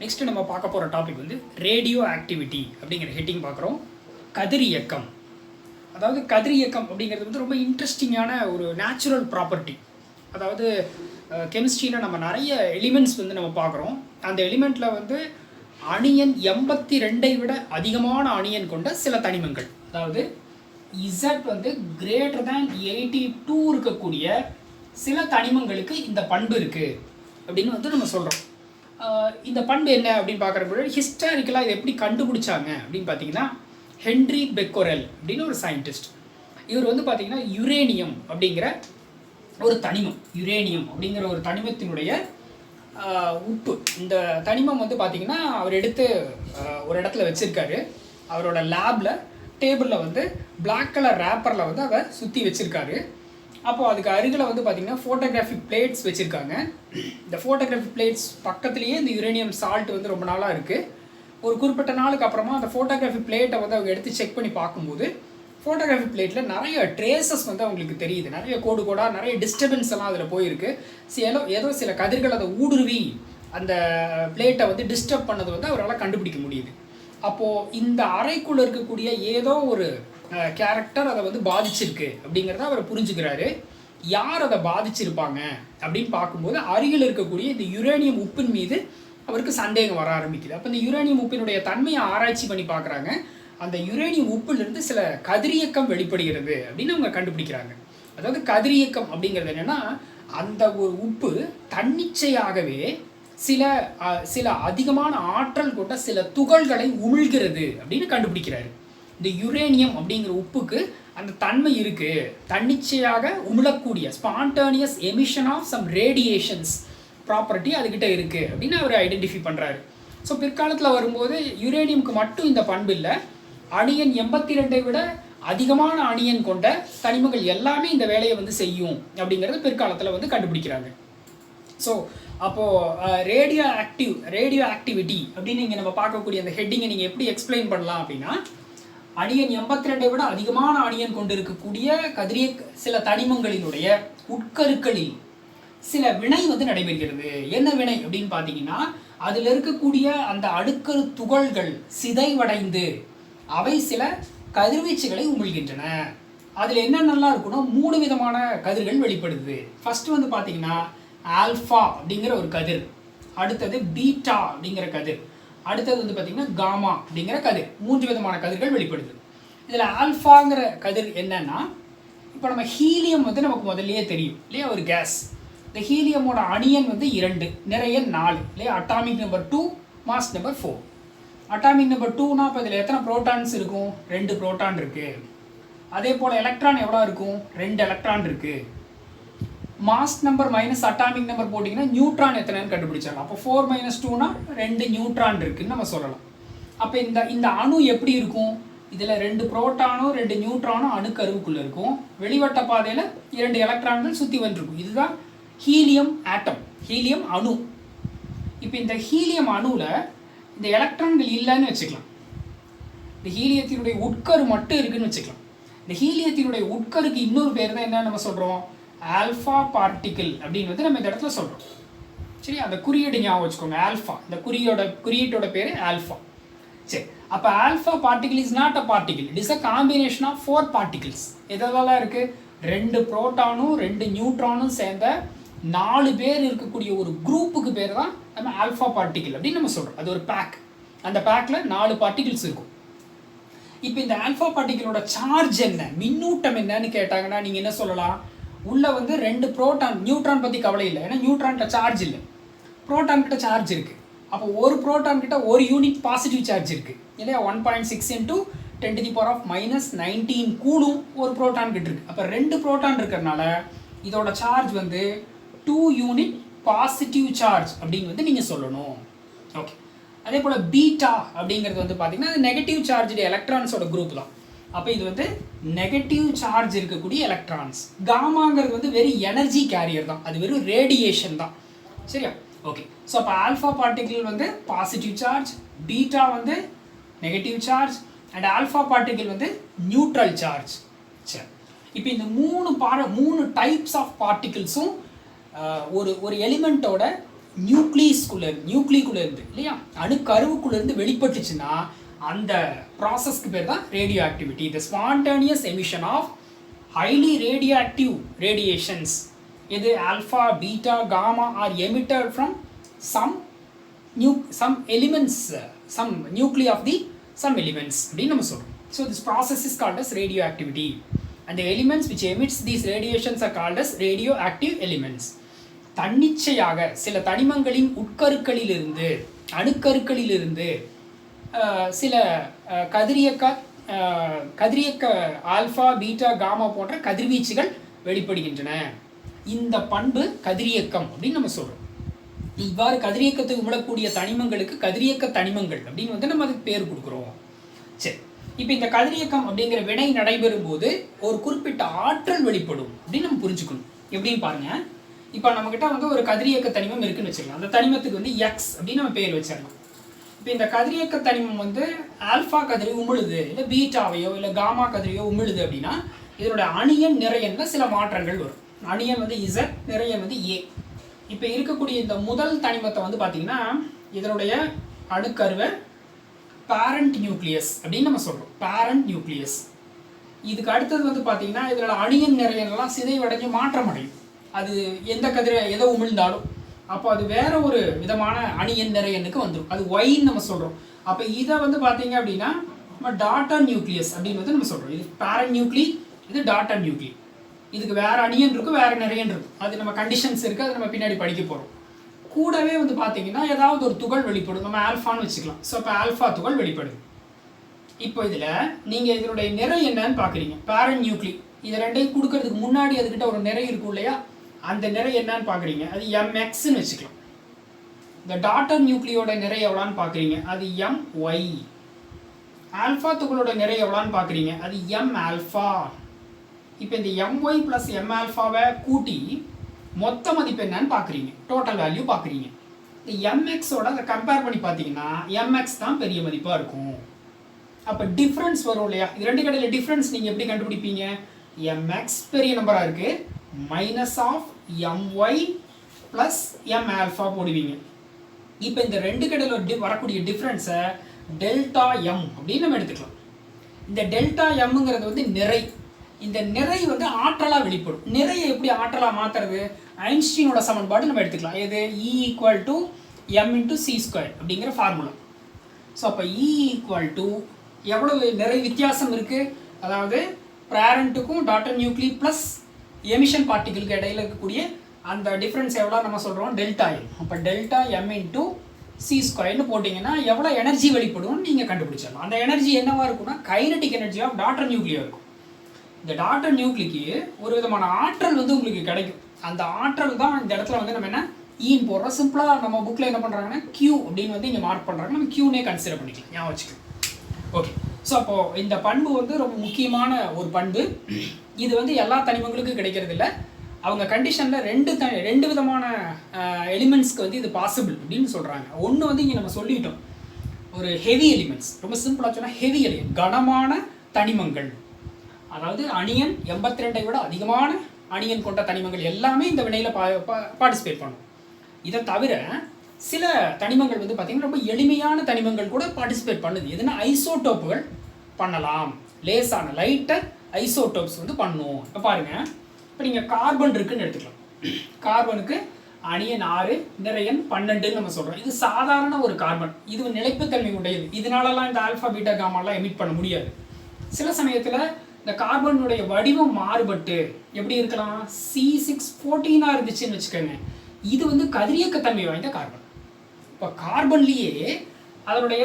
Next நம்ம பார்க்க போகிற டாபிக் வந்து ரேடியோ ஆக்டிவிட்டி அப்படிங்கிற ஹெட்டிங் பார்க்குறோம். கதிரியக்கம் அதாவது கதிரியக்கம் அப்படிங்கிறது வந்து ரொம்ப இன்ட்ரெஸ்டிங்கான ஒரு நேச்சுரல் ப்ராப்பர்ட்டி அதாவது கெமிஸ்ட்ரியில் நம்ம நிறைய எலிமெண்ட்ஸ் வந்து நம்ம பார்க்குறோம். அந்த எலிமெண்ட்டில் வந்து அணியன் எண்பத்தி ரெண்டை விட அதிகமான அணியன் கொண்ட சில தனிமங்கள். அதாவது இசட் வந்து கிரேட்டர் தேன் எயிட்டி டூ இருக்கக்கூடிய சில தனிமங்களுக்கு இந்த பண்பு இருக்குது அப்படின்னு வந்து நம்ம சொல்கிறோம் இந்த பண்பு என்ன அப்படின்னு பார்க்குறப்ப ஹிஸ்டாரிக்கலாக இதை எப்படி கண்டுபிடிச்சாங்க அப்படின்னு பார்த்தீங்கன்னா ஹென்ரி பெக்கோரல் அப்படின்னு ஒரு சயின்டிஸ்ட் இவர் வந்து பார்த்தீங்கன்னா யுரேனியம் அப்படிங்கிற ஒரு தனிமம் யுரேனியம் அப்படிங்கிற ஒரு தனிமத்தினுடைய உப்பு. இந்த தனிமம் வந்து பார்த்திங்கன்னா அவர் எடுத்து ஒரு இடத்துல வச்சுருக்காரு. அவரோட லேபில் டேபிளில் வந்து பிளாக் கலர் ரேப்பரில் வந்து அதை சுற்றி வச்சுருக்காரு. அப்போது அதுக்கு அருகில் வந்து பார்த்திங்கன்னா ஃபோட்டோகிராஃபிக் பிளேட்ஸ் வச்சுருக்காங்க. இந்த ஃபோட்டோகிராஃபிக் பிளேட்ஸ் பக்கத்துலேயே இந்த யுரேனியம் சால்ட் வந்து ரொம்ப நாளாக இருக்குது ஒரு குறிப்பிட்ட நாளுக்கு அப்புறமா அந்த ஃபோட்டோகிராஃபி பிளேட்டை வந்து அவங்க எடுத்து செக் பண்ணி பார்க்கும்போது ஃபோட்டோகிராஃபி பிளேட்டில் நிறைய ட்ரேசஸ் வந்து அவங்களுக்கு தெரியுது. நிறைய கோடு கோடாக நிறைய டிஸ்டர்பன்ஸ் எல்லாம் அதில் போயிருக்கு. சில ஏதோ ஏதோ சில கதிர்கள் அதை ஊடுருவி அந்த பிளேட்டை வந்து டிஸ்டர்ப் பண்ணது வந்து அவரால் கண்டுபிடிக்க முடியுது. அப்போது இந்த அறைக்குள்ளே இருக்கக்கூடிய ஏதோ ஒரு கேரக்டர் அதை வந்து பாதிச்சிருக்கு அப்படிங்கிறத அவர் புரிஞ்சுக்கிறாரு. யார் அதை பாதிச்சிருப்பாங்க அப்படின்னு பார்க்கும்போது அருகில் இருக்கக்கூடிய இந்த யுரேனியம் உப்பின் மீது அவருக்கு சந்தேகம் வர ஆரம்பிக்குது. அப்போ இந்த யுரேனியம் உப்பினுடைய தன்மையை ஆராய்ச்சி பண்ணி பார்க்குறாங்க. அந்த யுரேனியம் உப்பிலிருந்து சில கதிரியக்கம் வெளிப்படுகிறது அப்படின்னு அவங்க கண்டுபிடிக்கிறாங்க. அதாவது கதிரியக்கம் அப்படிங்கிறது என்னென்னா அந்த ஒரு உப்பு தன்னிச்சையாகவே சில சில அதிகமான ஆற்றல் கொண்ட சில துகள்களை உமிழ்கிறது அப்படின்னு கண்டுபிடிக்கிறாரு. இந்த யுரேனியம் அப்படிங்கிற உப்புக்கு அந்த தன்மை இருக்குது தன்னிச்சையாக உமிழக்கூடிய spontaneous emission of some radiations property அதுக்கிட்ட இருக்குது அப்படின்னு அவர் ஐடென்டிஃபை பண்ணுறாரு ஸோ பிற்காலத்தில் வரும்போது யுரேனியம்க்கு மட்டும் இந்த பண்பு இல்லை. அணியன் எண்பத்தி ரெண்டை விட அதிகமான அணியன் கொண்ட தனிமங்கள் எல்லாமே இந்த வேலையை வந்து செய்யும் அப்படிங்கிறது பிற்காலத்தில் வந்து கண்டுபிடிக்கிறாங்க. ஸோ அப்போது ரேடியோ ஆக்டிவ் ரேடியோ ஆக்டிவிட்டி அப்படின்னு இங்கே நம்ம பார்க்கக்கூடிய அந்த ஹெட்டிங்கை நீங்கள் எப்படி எக்ஸ்பிளைன் பண்ணலாம் அப்படின்னா அணியன் எண்பத்தி ரெண்டை விட அதிகமான அணியன் கொண்டு இருக்கக்கூடிய கதிரிய சில தனிமங்களினுடைய உட்கருக்களில் சில வினை வந்து நடைபெறுகிறது. என்ன வினை அப்படின்னு பார்த்தீங்கன்னா அதில் இருக்கக்கூடிய அந்த அடுக்கரு துகள்கள் சிதைவடைந்து அவை சில கதிர்வீச்சுகளை உமிழ்கின்றன. அதில் என்னென்னலாம் இருக்குன்னா மூணு விதமான கதிர்கள் வெளிப்படுது. ஃபர்ஸ்ட் வந்து பார்த்தீங்கன்னா ஆல்ஃபா அப்படிங்கிற ஒரு கதிர். அடுத்தது பீட்டா அப்படிங்கிற கதிர். அடுத்தது வந்து பார்த்திங்கன்னா காமா அப்படிங்கிற கதிர். மூன்று விதமான கதிர்கள் வெளிப்படுது. இதில் ஆல்ஃபாங்கிற கதிர் என்னன்னா இப்போ நம்ம ஹீலியம் வந்து நமக்கு முதல்லையே தெரியும் இல்லையா? ஒரு கேஸ் இந்த ஹீலியமோட அணியன் வந்து இரண்டு நிறைய நாலு இல்லையா? Atomic number two mass number four atomic number டூனா இப்போ இதில் எத்தனை ப்ரோட்டான்ஸ் இருக்கும்? ரெண்டு ப்ரோட்டான் இருக்குது அதே போல் எலக்ட்ரான் எவ்வளோ இருக்கும்? ரெண்டு எலக்ட்ரான் இருக்குது mass number minus atomic number போட்டிங்கன்னா நியூட்ரான் எத்தனைன்னு கண்டுபிடிச்சிடலாம். அப்போ ஃபோர் மைனஸ் டூனா ரெண்டு நியூட்ரான் இருக்குன்னு நம்ம சொல்லலாம். அப்போ இந்த இந்த அணு எப்படி இருக்கும்? இதில் ரெண்டு புரோட்டானும் ரெண்டு நியூட்ரானும் அணுக்கருவுக்குள்ளே இருக்கும். வெளிவட்ட பாதையில் இரண்டு எலக்ட்ரான்கள் சுற்றி வந்துருக்கும். இதுதான் ஹீலியம் ஆட்டம் ஹீலியம் அணு. இப்போ இந்த ஹீலியம் அணுவில் இந்த எலக்ட்ரான்கள் இல்லைன்னு வச்சுக்கலாம். இந்த ஹீலியத்தினுடைய உட்கரு மட்டும் இருக்குன்னு வச்சுக்கலாம். இந்த ஹீலியத்தினுடைய உட்கருக்கு இன்னொரு பேர் தான் என்ன நம்ம சொல்கிறோம் ஆல்ஃபா பார்ட்டிக்கிள் அப்படின்னு வந்து நம்ம இந்த இடத்துல சொல்கிறோம் சரி அந்த குறியீடு ஞாபகம் வச்சுக்கோங்க ஆல்ஃபா இந்த குறியோட குறியீட்டோட பேர் ஆல்ஃபா சரி. அப்போ alpha particle is not a particle it is a combination of four particles எதெல்லாம் இருக்குது ரெண்டு புரோட்டானும் ரெண்டு நியூட்ரானும் சேர்ந்த நாலு பேர் இருக்கக்கூடிய ஒரு குரூப்புக்கு பேர் தான் நம்ம ஆல்ஃபா பார்ட்டிகிள் அப்படின்னு நம்ம சொல்கிறோம் அது ஒரு பேக் அந்த பேக்கில் நாலு பார்ட்டிகிள்ஸ் இருக்கும். இப்போ இந்த ஆல்ஃபா பார்ட்டிகளோட சார்ஜ் என்ன? மின்னூட்டம் என்னன்னு கேட்டாங்கன்னா நீங்கள் என்ன சொல்லலாம்? உள்ளே வந்து ரெண்டு ப்ரோட்டான் நியூட்ரான் பற்றி கவலை இல்லை. ஏன்னா நியூட்ரான்கிட்ட சார்ஜ் இல்லை. ப்ரோட்டான் கிட்ட சார்ஜ் இருக்குது அப்போ ஒரு ப்ரோட்டான் கிட்ட ஒரு யூனிட் பாசிட்டிவ் சார்ஜ் இருக்குது இல்லையா? One point six into ten the power of minus nineteen coulomb ஒரு ப்ரோட்டான் கிட்ட இருக்குது அப்போ ரெண்டு ப்ரோட்டான் இருக்கிறனால இதோட சார்ஜ் வந்து டூ யூனிட் பாசிட்டிவ் சார்ஜ் அப்படின்னு வந்து நீங்கள் சொல்லணும். ஓகே அதே போல் பீட்டா அப்படிங்கிறது வந்து பார்த்தீங்கன்னா அது நெகட்டிவ் சார்ஜ் எலக்ட்ரான்ஸோட குரூப் தான். அப்போ இது வந்து நெகட்டிவ் சார்ஜ் இருக்கக்கூடிய எலக்ட்ரான்ஸ் காமாங்கிறது வந்து வெறும் எனர்ஜி கேரியர் தான். அது வெறும் ரேடியேஷன் தான். சரியா? ஓகே ஸோ அப்போ ஆல்ஃபா பார்ட்டிகிள் வந்து பாசிட்டிவ் சார்ஜ் பீட்டா வந்து negative charge and alpha particle வந்து நியூட்ரல் சார்ஜ் சரி. இப்போ இந்த மூணு பார மூணு டைப்ஸ் ஆஃப் பார்ட்டிகிள்ஸும் ஒரு ஒரு எலிமெண்ட்டோட நியூக்ளியஸ்குள்ளே நியூக்ளிக்குள்ளே இருந்து இல்லையா? அணுக்கருவுக்குள்ளே இருந்து வெளிப்பட்டுச்சுன்னா அந்த ப்ராசஸ்க்கு பேர் தான் radioactivity the spontaneous emission of highly radioactive radiations இது alpha beta gamma are emitted from some new some elements some nuclei of the some elements அப்படின்னு நம்ம சொல்கிறோம் so this process is called as radioactivity அந்த elements which emits these radiations are called as radioactive elements தன்னிச்சையாக சில தனிமங்களின் உட்கருக்களிலிருந்து அணுக்கருக்களிலிருந்து சில கதிரியக்க கதிரியக்க ஆல்ஃபா பீட்டா காமா போன்ற கதிர்வீச்சுகள் வெளிப்படுகின்றன. இந்த பண்பு கதிரியக்கம் அப்படின்னு நம்ம சொல்கிறோம் இவ்வாறு கதிரியக்கத்தை உமிழக்கூடிய தனிமங்களுக்கு கதிரியக்க தனிமங்கள் அப்படின்னு வந்து நம்ம அதுக்கு பேர் கொடுக்குறோம். சரி. இப்போ இந்த கதிரியக்கம் அப்படிங்கிற வினை நடைபெறும் போது ஒரு குறிப்பிட்ட ஆற்றல் வெளிப்படும் அப்படின்னு நம்ம புரிஞ்சுக்கணும். எப்படின்னு பாருங்க. இப்போ நம்மக்கிட்ட வந்து ஒரு கதிரியக்க தனிமம் இருக்குன்னு வச்சுக்கலாம். அந்த தனிமத்துக்கு வந்து எக்ஸ் அப்படின்னு நம்ம பேர் வச்சிடலாம் இப்போ இந்த கதிரியக்க தனிமம் வந்து ஆல்ஃபா கதிரை உமிழுது இல்லை பீட்டாவையோ இல்லை காமா கதிரையோ உமிழுது அப்படின்னா இதனுடைய அணியன் நிறையன்ல சில மாற்றங்கள் வரும். அணியன் வந்து இசட் நிறையன் வந்து ஏ இப்போ இருக்கக்கூடிய இந்த முதல் தனிமத்தை வந்து பார்த்தீங்கன்னா இதனுடைய அணுக்கருவை பேரண்ட் நியூக்ளியஸ் அப்படின்னு நம்ம சொல்கிறோம் பேரண்ட் நியூக்ளியஸ் இதுக்கு அடுத்தது வந்து பார்த்தீங்கன்னா இதனோட அணியன் நிறையெல்லாம் சிதைவடைஞ்சு மாற்றம் அடையும் அது எந்த கதிரை எதை உமிழ்ந்தாலும். அப்போ அது வேற ஒரு விதமான அணியன் நிறையனுக்கு வந்துடும் அது ஒயின்னு நம்ம சொல்கிறோம் அப்போ இதை வந்து பார்த்தீங்க அப்படின்னா நம்ம டாட்டா நியூக்ளியஸ் அப்படின்னு வந்து நம்ம சொல்கிறோம் இது பேரன் நியூக்ளி இது டாட்டா நியூக்ளி இதுக்கு வேற அணியன் இருக்கும் வேற நிறையன் இருக்கும். அது நம்ம கண்டிஷன்ஸ் இருக்குது அது நம்ம பின்னாடி படிக்க போகிறோம் கூடவே வந்து பார்த்தீங்கன்னா ஏதாவது ஒரு துகள் வெளிப்படும். நம்ம ஆல்ஃபான்னு வச்சுக்கலாம். ஸோ இப்போ ஆல்ஃபா துகள் வெளிப்படுது. இப்போ இதில் நீங்கள் இதனுடைய நிறை என்னன்னு பார்க்குறீங்க. பேரன் நியூக்ளி இது ரெண்டையும் கொடுக்கறதுக்கு முன்னாடி அதுக்கிட்ட ஒரு நிறை இருக்கும் இல்லையா? அந்த நிறை என்னன்னு பார்க்குறீங்க. அது எம்எக்ஸ்ன்னு வச்சுக்கலாம். இந்த டாட்டர் நியூக்ளியோட நிறை எவ்வளோன்னு பார்க்குறீங்க. அது எம் ஒய் ஆல்ஃபா துகளோட நிறை எவ்வளோன்னு பார்க்குறீங்க. அது எம் ஆல்ஃபா இப்போ இந்த எம்ஒய் ப்ளஸ் எம் ஆல்ஃபாவை கூட்டி மொத்த மதிப்பு என்னன்னு பார்க்குறீங்க. டோட்டல் வேல்யூ பார்க்குறீங்க. இந்த எம்எக்ஸோட அதை கம்பேர் பண்ணி பார்த்தீங்கன்னா எம்எக்ஸ் தான் பெரிய மதிப்பாக இருக்கும். அப்போ டிஃப்ரென்ஸ் வரும் இல்லையா? இது ரெண்டு கடையில் டிஃப்ரென்ஸ் நீங்கள் எப்படி கண்டுபிடிப்பீங்க? எம்எக்ஸ் பெரிய நம்பராக இருக்குது minus of M Y plus M alpha போடுவீங்க. இப்போ இந்த ரெண்டு கடையில் டி வரக்கூடிய டிஃப்ரென்ஸை டெல்டா எம் அப்படின்னு நம்ம எடுத்துக்கலாம். இந்த டெல்டா எம்ங்கிறது வந்து நிறை. இந்த நிறை வந்து ஆற்றலாக வெளிப்படும். நிறையை எப்படி ஆற்றலாக மாற்றுறது ஐன்ஸ்டீனோட சமன்பாடு நம்ம எடுத்துக்கலாம். எது? E equal to M into C square அப்படிங்கிற ஃபார்முலா ஸோ அப்போ இ ஈக்குவல் டு எவ்வளவு நிறை வித்தியாசம் இருக்குது அதாவது பேரண்ட்டுக்கும் டாட்டர் நியூக்ளி ப்ளஸ் எமிஷன் பார்ட்டிகளுக்கு இடையில் இருக்கக்கூடிய அந்த டிஃப்ரென்ஸ் எவ்வளோ நம்ம சொல்கிறோம் டெல்டா எம் அப்போ டெல்டா எம் இன்ட்டு சி ஸ்கொயர்னு போட்டிங்கன்னா எவ்வளோ எனர்ஜி வெளிப்படும்னு நீங்கள் கண்டுபிடிச்சிடலாம். அந்த எனர்ஜி என்னவாக இருக்கும்னா கைனட்டிக் எனர்ஜி ஆஃப் டாட்டர் நியூக்ளியா இருக்கும். இந்த டாட்டர் நியூக்ளிக்கு ஒரு விதமான ஆற்றல் வந்து உங்களுக்கு கிடைக்கும். அந்த ஆற்றல் தான் இந்த இடத்துல வந்து நம்ம என்ன e ஈன் போடுறோம். சிம்பிளாக நம்ம புக்கில் என்ன பண்ணுறாங்கன்னா கியூ அப்படின்னு வந்து இங்கே மார்க் பண்ணுறாங்க நம்ம கியூனே கன்சிடர் பண்ணிக்கலாம். ஞாபகம் வச்சுக்கலாம் ஓகே ஸோ அப்போது இந்த பண்பு வந்து ரொம்ப முக்கியமான ஒரு பண்பு. இது வந்து எல்லா தனிமங்களுக்கும் கிடைக்கிறது இல்லை அவங்க கண்டிஷனில் ரெண்டு த ரெண்டு விதமான எலிமெண்ட்ஸ்க்கு வந்து இது பாசிபிள் அப்படின்னு சொல்கிறாங்க ஒன்று வந்து இங்கே நம்ம சொல்லிட்டோம். ஒரு ஹெவி எலிமெண்ட்ஸ் ரொம்ப சிம்பிளாக சொன்னால் ஹெவி எலிமெண்ட் கனமான தனிமங்கள். அதாவது அணியன் எண்பத்தி ரெண்டை விட அதிகமான அணியன் கொண்ட தனிமங்கள் எல்லாமே இந்த வினையில் பா பார்ட்டிசிபேட் பண்ணும். இதை தவிர சில தனிமங்கள் வந்து பார்த்திங்கன்னா ரொம்ப எளிமையான தனிமங்கள் கூட பார்ட்டிசிபேட் பண்ணுது. எதுனா ஐசோடோப்புகள் பண்ணலாம். லேசான லைட்டர் ஐசோடோப்ஸ் வந்து பண்ணும். இப்போ பாருங்கள் இப்போ நீங்கள் கார்பன் இருக்குன்னு எடுத்துக்கலாம். கார்பனுக்கு அணியன் ஆறு நிறையன் பன்னெண்டுன்னு நம்ம சொல்கிறோம் இது சாதாரண ஒரு கார்பன் இது நிலைப்புத்தன்மை உடையது. இதனாலலாம் இந்த ஆல்ஃபா பீட்டா காமாலாம் எமிட் பண்ண முடியாது. சில சமயத்தில் இந்த கார்பனுடைய வடிவம் மாறுபட்டு எப்படி இருக்கலாம்? சி சிக்ஸ் ஃபோர்டீனாக இருந்துச்சுன்னு வச்சுக்கோங்க. இது வந்து கதிரியக்கத்தன்மை வாய்ந்த கார்பன் இப்போ கார்பன்லேயே அதனுடைய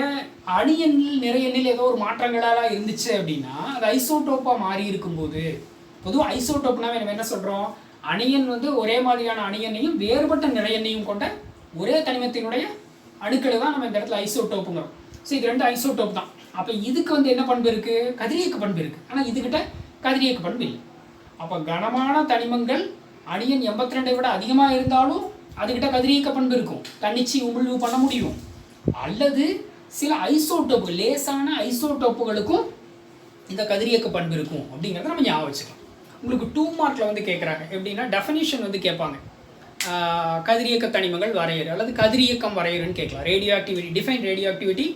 அணியனில் எண்ணில் ஏதோ ஒரு மாற்றங்களாக இருந்துச்சு அப்படின்னா அது ஐசோடோப்பாக மாறி இருக்கும்போது பொதுவாக ஐசோடோப்னா நம்ம என்ன சொல்கிறோம் அணியன் வந்து ஒரே மாதிரியான அணியனையும் வேறுபட்ட நிறையெண்ணையும் கொண்ட ஒரே தனிமத்தினுடைய அணுக்களை தான் நம்ம இந்த இடத்துல ஐசோடோப்புங்கிறோம். ஸோ இது ரெண்டு ஐசோடோப் தான். அப்போ இதுக்கு வந்து என்ன பண்பு இருக்குது கதிரியக்க பண்பு இருக்குது ஆனால் இதுகிட்ட கதிரியக்க பண்பு இல்லை. அப்போ கனமான தனிமங்கள் அணியன் எண்பத்தி ரெண்டை விட அதிகமாக இருந்தாலும் அதுகிட்ட கதிரியக்க பண்பு இருக்கும். தன்னிச்சு உமிழ்வு பண்ண முடியும். அல்லது சில ஐசோடோப்புகள் லேசான ஐசோடோப்புகளுக்கும் இந்த கதிரியக்க பண்பு இருக்கும். அப்படிங்கிறத நம்ம ஞாபகம் வச்சுக்கலாம். உங்களுக்கு டூ மார்க்கில் வந்து கேட்குறாங்க எப்படின்னா டெஃபினேஷன் வந்து கேட்பாங்க. கதிரியக்க தனிமங்கள் வரையறு அல்லது கதிரியக்கம் வரையறுன்னு கேட்கலாம். Radioactivity define radioactivity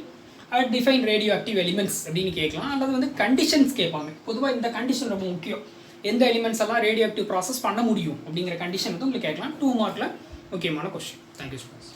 define radioactive elements அப்படின்னு கேட்கலாம். அல்லது வந்து கண்டிஷன்ஸ் கேட்பாங்க. பொதுவாக இந்த கண்டிஷன் ரொம்ப முக்கியம். எந்த எலிமெண்ட்ஸ் எல்லாம் ரேடியோ ஆக்டிவ் ப்ராசஸ் பண்ண முடியும் அப்படிங்கிற கண்டிஷன் வந்து உங்களுக்கு கேட்கலாம். டூ மார்க்கில் முக்கியமான கொஸ்டின் தேங்க்யூ ஸோ மச்